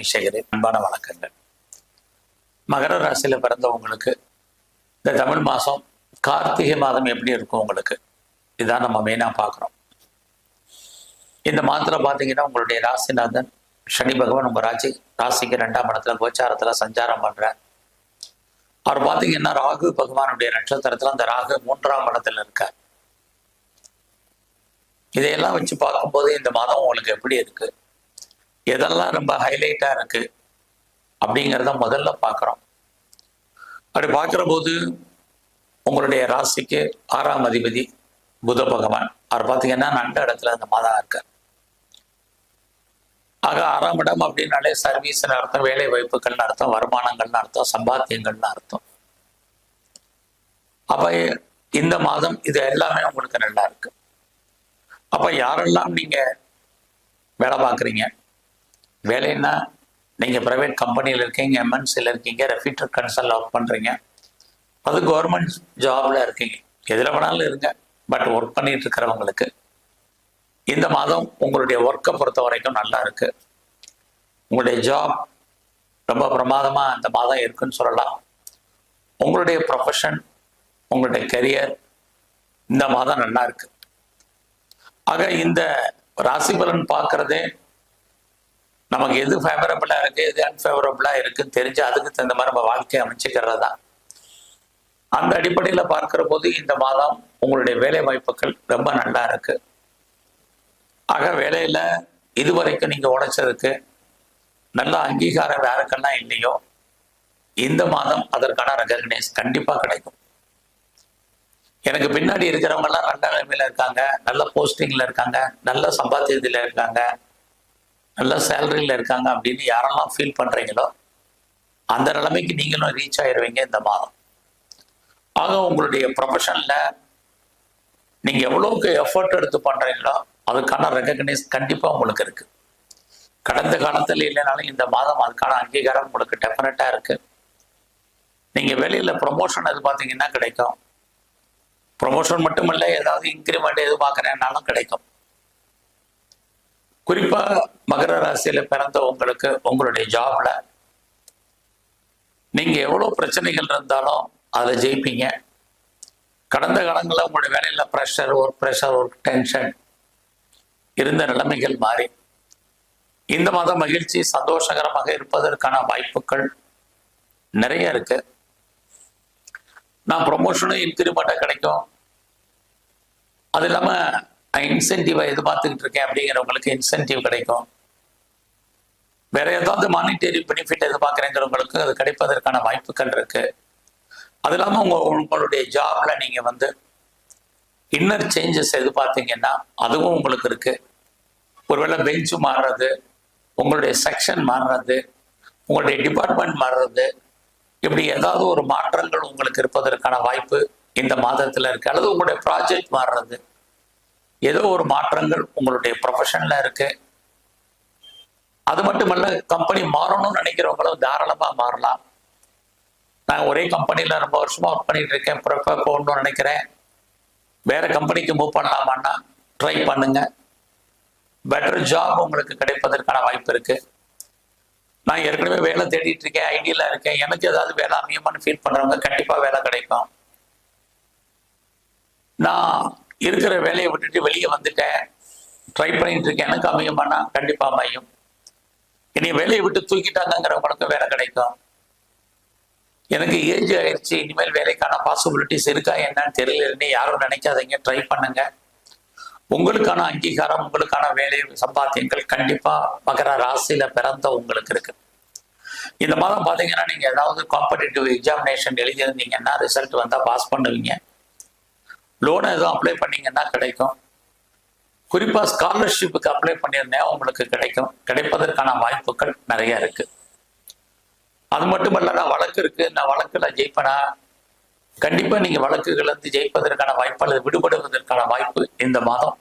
அபிஷேகரின் அன்பான வணக்கங்கள். மகர ராசியில பிறந்தவங்களுக்கு இந்த தமிழ் மாதம் கார்த்திகை மாதம் எப்படி இருக்கும் உங்களுக்கு? இதான் நம்ம மெயினாக பார்க்குறோம். இந்த மாதத்தில் பார்த்தீங்கன்னா உங்களுடைய ராசிநாதன் சனி பகவான் உங்கள் ராசி ராசிக்கு ரெண்டாம் இடத்துல கோச்சாரத்தில் சஞ்சாரம் பண்ணுறார் அவர் பார்த்தீங்கன்னா ராகு பகவானுடைய நட்சத்திரத்தில் அந்த ராகு மூன்றாம் இடத்துல இருக்கார். இதையெல்லாம் வச்சு பார்க்கும்போது இந்த மாதம் உங்களுக்கு எப்படி இருக்கு? எதெல்லாம் ரொம்ப ஹைலைட்டாக இருக்கு அப்படிங்கிறத முதல்ல பார்க்குறோம். அப்படி பார்க்குற போது உங்களுடைய ராசிக்கு ஆறாம் அதிபதி புத பகவான். அவர் பார்த்தீங்கன்னா நண்ட இடத்துல அந்த மாதம் இருக்கார். ஆக ஆறாம் இடம் அப்படின்னாலே சர்வீஸ்னு அர்த்தம் வேலை வாய்ப்புகள்னு அர்த்தம் வருமானங்கள்னு அர்த்தம் சம்பாத்தியங்கள்னு அர்த்தம். அப்ப இந்த மாதம் இது எல்லாமே உங்களுக்கு நல்லா இருக்கு. அப்ப யாரெல்லாம் நீங்க வேலை பார்க்குறீங்க? வேலைன்னா நீங்கள் ப்ரைவேட் கம்பெனியில் இருக்கீங்க எம்என்சியில் இருக்கீங்க ரெஃபிட்டர் கன்சல்ட் ஒர்க் பண்ணுறீங்க அது கவர்மெண்ட் ஜாபில் இருக்கீங்க. எதில் வேணாலும் இருங்க பட் ஒர்க் பண்ணிட்டு இருக்கிறவங்களுக்கு இந்த மாதம் உங்களுடைய ஒர்க்கை பொறுத்த வரைக்கும் நல்லா இருக்கு. உங்களுடைய ஜாப் ரொம்ப பிரமாதமாக இந்த மாதம் இருக்குன்னு சொல்லலாம். உங்களுடைய ப்ரொஃபஷன் உங்களுடைய கரியர் இந்த மாதம் நல்லா இருக்கு. ஆக இந்த ராசி பலன் பார்க்குறதே நமக்கு எது ஃபேவரபிளா இருக்கு எது அன்ஃபேவரபிளா இருக்குன்னு தெரிஞ்சு அதுக்கு தகுந்த மாதிரி நம்ம வாழ்க்கையை அமைச்சுக்கிறது தான் அந்த அடிப்படையில் பார்க்கிற போது இந்த மாதம் உங்களுடைய வேலை வாய்ப்புகள் ரொம்ப நல்லா இருக்கு. ஆக வேலையில இதுவரைக்கும் நீங்க உழைச்சதுக்கு நல்ல அங்கீகாரம் யாருக்கெல்லாம் இல்லையோ இந்த மாதம் அதற்கான ரெகக்னைஸ் கண்டிப்பா கிடைக்கும். எனக்கு பின்னாடி இருக்கிறவங்க எல்லாம் நல்ல நிலைமையில இருக்காங்க நல்ல போஸ்டிங்ல இருக்காங்க நல்ல சம்பாத்தியத்தில் இருக்காங்க. நல்ல சேலரியில் இருக்காங்க அப்படின்னு யாரெல்லாம் ஃபீல் பண்ணுறீங்களோ அந்த நிலைமைக்கு நீங்களும் ரீச் ஆயிடுவீங்க இந்த மாதம். ஆக உங்களுடைய ப்ரொஃபஷனில் நீங்கள் எவ்வளோக்கு எஃபர்ட் எடுத்து பண்றீங்களோ அதுக்கான ரெக்கக்னைஸ் கண்டிப்பாக உங்களுக்கு இருக்கு. கடந்த காலத்தில் இல்லைனாலும் இந்த மாதம் அதுக்கான அங்கீகாரம் உங்களுக்கு டெஃபினட்டாக இருக்கு. நீங்கள் வெளியில் ப்ரொமோஷன் எதிர்பார்த்தீங்கன்னா கிடைக்கும். ப்ரொமோஷன் இல்லை ஏதாவது இன்க்ரிமெண்ட் எதிர்பார்க்குறேன்னாலும் கிடைக்கும். குறிப்பாக மகர ராசியில பிறந்த உங்களுக்கு உங்களுடைய ஜாப்ல நீங்க எவ்வளவு பிரச்சனைகள் இருந்தாலும் அதை ஜெயிப்பீங்க. கடந்த காலங்களில் உங்களுடைய வேலையில் pressure work pressure work tension இருந்த நிலைமைகள் மாறி இந்த மாதம் மகிழ்ச்சி சந்தோஷகரமாக இருப்பதற்கான வாய்ப்புகள் நிறைய இருக்கு. நான் ப்ரொமோஷனும் இன்க்ரிமெண்ட்டாக கிடைக்கும். அது இல்லாமல் இன்சென்டிவை எதிர்பார்த்துக்கிட்டு இருக்கேன் அப்படிங்கிறவங்களுக்கு இன்சென்டிவ் கிடைக்கும். வேற ஏதாவது மானிட்டரி பெனிஃபிட் எதிர்பார்க்குறேங்கிறவங்களுக்கு அது கிடைப்பதற்கான வாய்ப்புகள் இருக்கு. அது இல்லாமல் உங்க உங்களுடைய ஜாப்ல நீங்க வந்து இன்னர் சேஞ்சஸ் எதிர்பார்த்தீங்கன்னா அதுவும் உங்களுக்கு இருக்கு. ஒருவேளை பெஞ்சு மாறுறது உங்களுடைய செக்ஷன் மாறுறது உங்களுடைய டிபார்ட்மெண்ட் மாறுறது இப்படி ஏதாவது ஒரு மாற்றங்கள் உங்களுக்கு இருப்பதற்கான வாய்ப்பு இந்த மாதத்துல இருக்கு. அல்லது உங்களுடைய ப்ராஜெக்ட் மாறுறது. ஏதோ ஒரு மாற்றங்கள் உங்களுடைய ப்ரொஃபஷன்ல இருக்கு. அது மட்டுமல்ல கம்பெனி மாறணும்னு நினைக்கிறவங்களும் தாராளமாக மாறலாம். நான் ஒரே கம்பெனியில் ரொம்ப வருஷமாக ஒர்க் பண்ணிட்டு இருக்கேன். ப்ரிஃபர் போகணும்னு நினைக்கிறேன். வேற கம்பெனிக்கு மூவ் பண்ணலாமான்னா ட்ரை பண்ணுங்க. பெட்டர் ஜாப் உங்களுக்கு கிடைப்பதற்கான வாய்ப்பு இருக்கு. நான் ஏற்கனவே வேலை தேடிட்டு இருக்கேன். ஐடியில் இருக்கேன். எனக்கு ஏதாவது வேலை அமையமான்னு ஃபீல் பண்ணுறவங்க கண்டிப்பாக வேலை கிடைக்கும். நான் இருக்கிற வேலையை விட்டுட்டு வெளியே வந்துட்டேன். ட்ரை பண்ணிட்டு இருக்கேன். எனக்கு அமையுமானா கண்டிப்பாக அமையும். இனி வேலையை விட்டு தூக்கிட்டாங்கிறவங்களுக்கு வேலை கிடைக்கும். எனக்கு ஏஜ் ஆயிடுச்சு இனிமேல் வேலைக்கான பாசிபிலிட்டிஸ் இருக்கா என்னன்னு தெரியலன்னு யாரும் நினைக்காதீங்க ட்ரை பண்ணுங்க. உங்களுக்கான அங்கீகாரம் உங்களுக்கான வேலை சம்பாத்தியங்கள் கண்டிப்பா மகர ராசியில பிறந்த உங்களுக்கு இருக்கு. இந்த மாதம் பாத்தீங்கன்னா நீங்க ஏதாவது காம்படிட்டிவ் எக்ஸாமினேஷன் எழுதியிருந்தீங்கன்னா ரிசல்ட் வந்தா பாஸ் பண்ணுவீங்க. லோன் எதுவும் அப்ளை பண்ணீங்கன்னா கிடைக்கும். குறிப்பாக ஸ்காலர்ஷிப்புக்கு அப்ளை பண்ணியிருந்தேன். உங்களுக்கு கிடைக்கும். கிடைப்பதற்கான வாய்ப்புகள் நிறைய இருக்கு. அது மட்டுமல்ல நான் வழக்கு இருக்கு. நான் வழக்குல ஜெயிப்பனா? கண்டிப்பா நீங்க வழக்குகள் வந்து ஜெயிப்பதற்கான வாய்ப்பு அல்லது விடுபடுவதற்கான வாய்ப்பு இந்த மாதம்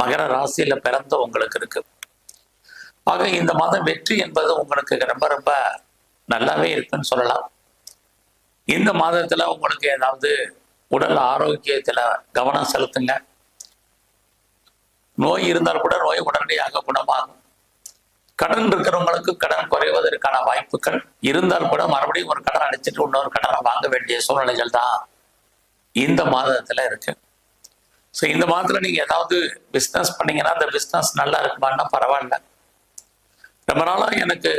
மகர ராசியில பிறந்த உங்களுக்கு இருக்கு. ஆக இந்த மாதம் வெற்றி என்பது உங்களுக்கு ரொம்ப ரொம்ப நல்லாவே இருக்குன்னு சொல்லலாம். இந்த மாதத்துல உங்களுக்கு ஏதாவது உடல் ஆரோக்கியத்துல கவனம் செலுத்துங்க. நோய் இருந்தால் கூட நோய் உடனடியாக குணமாகும். கடன் இருக்கிறவங்களுக்கு கடன் குறைவதற்கான வாய்ப்புகள் இருந்தால் கூட மறுபடியும் ஒரு கடன் அடிச்சுட்டு இன்னொரு கடனை வாங்க வேண்டிய சூழ்நிலைகள் தான் இந்த மாதத்துல இருக்கு. ஸோ இந்த மாதத்துல நீங்க ஏதாவது பிஸ்னஸ் பண்ணீங்கன்னா அந்த பிஸ்னஸ் நல்லா இருக்குமான்னா பரவாயில்ல. ரொம்ப நாளாக எனக்கு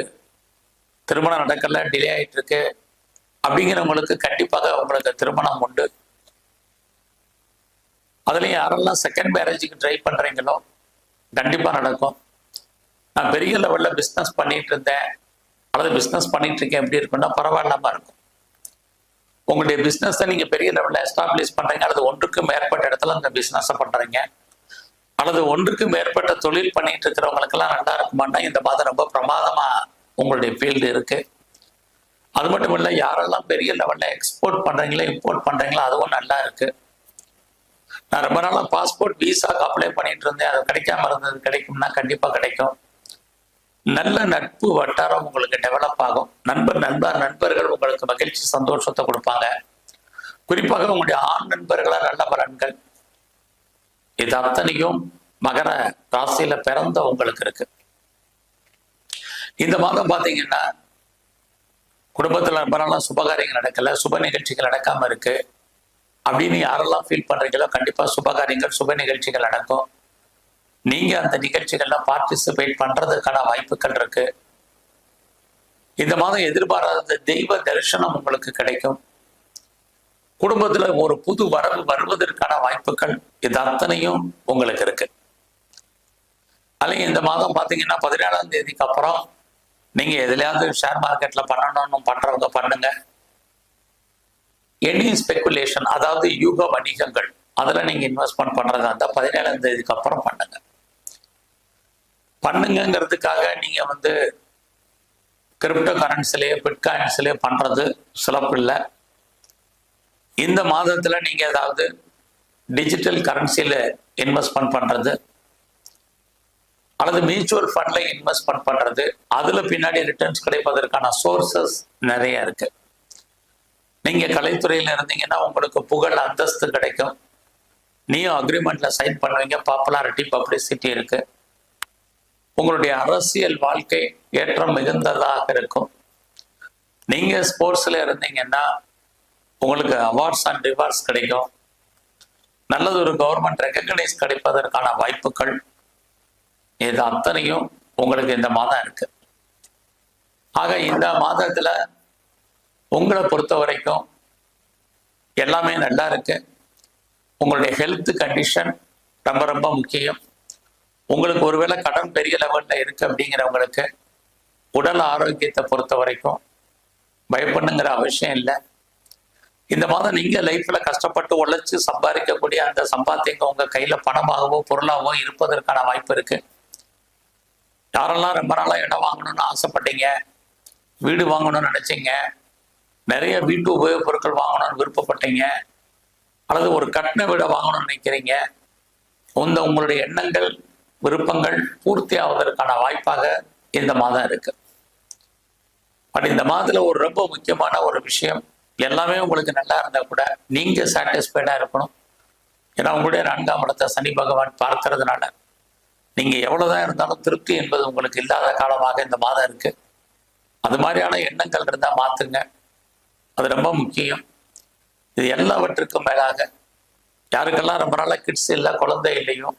திருமணம் நடக்கல டிலே ஆயிட்டு இருக்கு. அப்படிங்கிறவங்களுக்கு கண்டிப்பாக உங்களுக்கு திருமணம் உண்டு. அதுலேயும் யாரெல்லாம் செகண்ட் மேரேஜுக்கு ட்ரை பண்ணுறீங்களோ கண்டிப்பாக நடக்கும். நான் பெரிய லெவலில் பிஸ்னஸ் பண்ணிட்டு இருந்தேன். அல்லது பிஸ்னஸ் பண்ணிட்டு இருக்கேன். எப்படி இருக்குன்னா பரவாயில்லாமல் இருக்கும். உங்களுடைய பிஸ்னஸை நீங்கள் பெரிய லெவலில் எஸ்டாப்ளிஷ் பண்ணுறீங்க அல்லது ஒன்றுக்கு மேற்பட்ட இடத்துல அந்த பிஸ்னஸை பண்ணுறீங்க அல்லது ஒன்றுக்கு மேற்பட்ட தொழில் பண்ணிட்டு இருக்கிறவங்களுக்கெல்லாம் நல்லா இருக்குமான்னா இந்த மாதம் ரொம்ப பிரமாதமாக உங்களுடைய ஃபீல்டு இருக்குது அது மட்டும் இல்லை யாரெல்லாம் பெரிய லெவலில் எக்ஸ்போர்ட் பண்ணுறீங்களோ இம்போர்ட் பண்ணுறீங்களோ அதுவும் நல்லா இருக்குது நான் ரொம்ப நாளாக பாஸ்போர்ட் விசாக்கு அப்ளை பண்ணிட்டு இருந்தேன். அது கிடைக்காம இருந்தது. கிடைக்கும்னா கண்டிப்பா கிடைக்கும். நல்ல நட்பு வட்டாரம் உங்களுக்கு டெவலப் ஆகும். நண்பர் நண்பர் நண்பர்கள் உங்களுக்கு மகிழ்ச்சி சந்தோஷத்தை கொடுப்பாங்க. குறிப்பாக உங்களுடைய ஆண் நண்பர்களா நல்ல பலன்கள். இது அத்தனையும் மகர ராசியில பிறந்த உங்களுக்கு இருக்கு. இந்த மாதம் பாத்தீங்கன்னா குடும்பத்துல ரொம்ப நாளாக சுபகாரியங்கள் நடக்கல. சுப நிகழ்ச்சிகள் நடக்காம இருக்கு. அப்படின்னு யாரெல்லாம் ஃபீல் பண்றீங்களோ கண்டிப்பா சுபகாரியங்கள் சுப நிகழ்ச்சிகள் நடக்கும் நீங்க அந்த நிகழ்ச்சிகள்லாம் பார்ட்டிசிபேட் பண்றதுக்கான வாய்ப்புகள் இருக்கு. இந்த மாதம் எதிர்பாராத தெய்வ தரிசனம் உங்களுக்கு கிடைக்கும். குடும்பத்துல ஒரு புது வரவு வருவதற்கான வாய்ப்புகள் இது அத்தனையும் உங்களுக்கு இருக்கு. அல்லது இந்த மாதம் பாத்தீங்கன்னா பதினேழாம் தேதிக்கு அப்புறம் நீங்க எதுலையாவது ஷேர் மார்க்கெட்ல பண்ணணும்னு பண்றவங்க பண்ணுங்க. எனி ஸ்பெகுலேஷன் அதாவது யூக வணிகங்கள் அதில் நீங்கள் இன்வெஸ்ட்மெண்ட் பண்ணுறதா இருந்தால் பதினேழாம் தேதிக்கு அப்புறம் பண்ணுங்க. பண்ணுங்கிறதுக்காக நீங்கள் வந்து கிரிப்டோ கரன்சிலேயே பிட்காயின்ஸ்லேயே பண்ணுறது சிறப்பு இல்லை. இந்த மாதத்தில் நீங்கள் ஏதாவது டிஜிட்டல் கரன்சியில இன்வெஸ்ட்மெண்ட் பண்ணுறது அல்லது மியூச்சுவல் ஃபண்ட்ல இன்வெஸ்ட்மெண்ட் பண்ணுறது அதில் பின்னாடி ரிட்டர்ன்ஸ் கிடைப்பதற்கான சோர்சஸ் நிறைய இருக்குது நீங்க கலைத்துறையில இருந்தீங்கன்னா உங்களுக்கு புகழ் அந்தஸ்து கிடைக்கும். நீயும் அக்ரிமெண்ட்ல சைன் பண்ணுவீங்க. பாப்புலாரிட்டி பப்ளிசிட்டி இருக்கு. உங்களுடைய அரசியல் வாழ்க்கை ஏற்றம் மிகுந்ததாக இருக்கும். நீங்க ஸ்போர்ட்ஸ்ல இருந்தீங்கன்னா உங்களுக்கு அவார்ட்ஸ் அண்ட் ரிவார்ட்ஸ் கிடைக்கும். நல்லது ஒரு கவர்மெண்ட் ரெக்கக்னைஸ் கிடைப்பதற்கான வாய்ப்புகள் இது அத்தனையும் உங்களுக்கு இந்த மாதம் இருக்கு. ஆக இந்த மாதத்துல உங்களை பொறுத்த வரைக்கும் எல்லாமே நல்லா இருக்கு. உங்களுடைய ஹெல்த் கண்டிஷன் ரொம்ப ரொம்ப முக்கியம். உங்களுக்கு ஒருவேளை கடன் பெரிய லெவலில் இருக்கு அப்படிங்கிறவங்களுக்கு உடல் ஆரோக்கியத்தை பொறுத்த வரைக்கும் பயப்படணுங்கிற அவசியம் இல்லை. இந்த மாதம் நீங்கள் லைஃப்பில் கஷ்டப்பட்டு உழைச்சி சம்பாதிக்கக்கூடிய அந்த சம்பாத்தியங்க உங்கள் கையில் பணமாகவோ பொருளாகவோ இருப்பதற்கான வாய்ப்பு இருக்கு. யாரெல்லாம் ரொம்ப நாளாக இடம் வாங்கணும்னு ஆசைப்பட்டீங்க வீடு வாங்கணும்னு நினச்சிங்க நிறைய வீட்டு உபயோகப் பொருட்கள் வாங்கணும்னு விருப்பப்பட்டீங்க அல்லது ஒரு கட்டின வீடை வாங்கணும்னு நினைக்கிறீங்க இந்த உங்களுடைய எண்ணங்கள் விருப்பங்கள் பூர்த்தி ஆவதற்கான வாய்ப்பாக இந்த மாதம் இருக்கு. பட் இந்த மாதத்துல ஒரு ரொம்ப முக்கியமான ஒரு விஷயம் எல்லாமே உங்களுக்கு நல்லா இருந்தா கூட நீங்க சாட்டிஸ்ஃபைடா இருக்கணும். ஏன்னா உங்களுடைய நான்காம் இடத்தை சனி பகவான் பார்க்கறதுனால நீங்க எவ்வளவுதான் இருந்தாலும் திருப்தி என்பது உங்களுக்கு இல்லாத காலமாக இந்த மாதம் இருக்கு. அது மாதிரியான எண்ணங்கள் இருந்தா மாத்துங்க. அது ரொம்ப முக்கியம். இது எல்லாவற்றுக்கும் மேலாக யாருக்கெல்லாம் ரொம்ப நாளா கிட்ஸ் இல்லை குழந்தை இல்லையோ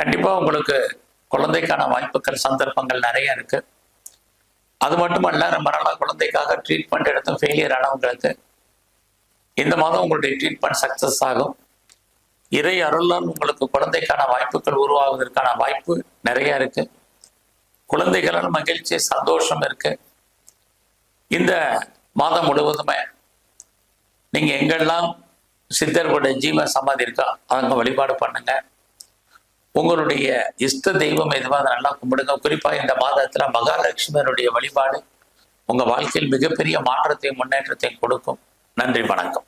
கண்டிப்பா உங்களுக்கு குழந்தைக்கான வாய்ப்புகள் சந்தர்ப்பங்கள் நிறைய இருக்கு. அது மட்டுமல்ல ரொம்ப நாளா குழந்தைக்காக ட்ரீட்மெண்ட் எடுத்தும் ஃபெயிலியர் ஆனவங்களுக்கு இந்த மாதம் உங்களுடைய ட்ரீட்மெண்ட் சக்சஸ் ஆகும். இறை அருளால் உங்களுக்கு குழந்தைக்கான வாய்ப்புகள் உருவாவதற்கான வாய்ப்பு நிறைய இருக்கு. குழந்தைகளால் மகிழ்ச்சி சந்தோஷம் இருக்கு. இந்த மாதம் முழுவதுமே. நீங்கள் எங்கெல்லாம் சித்தர்களுடைய ஜீவ சமாதி இருக்கா அங்க வழிபாடு பண்ணுங்க. உங்களுடைய இஷ்ட தெய்வம் எதுவாக அதை நல்லா கும்பிடுங்க. குறிப்பாக இந்த மாதத்தில் மகாலட்சுமியனுடைய வழிபாடு உங்கள் வாழ்க்கையில் மிகப்பெரிய மாற்றத்தையும் முன்னேற்றத்தையும் கொடுக்கும். நன்றி வணக்கம்.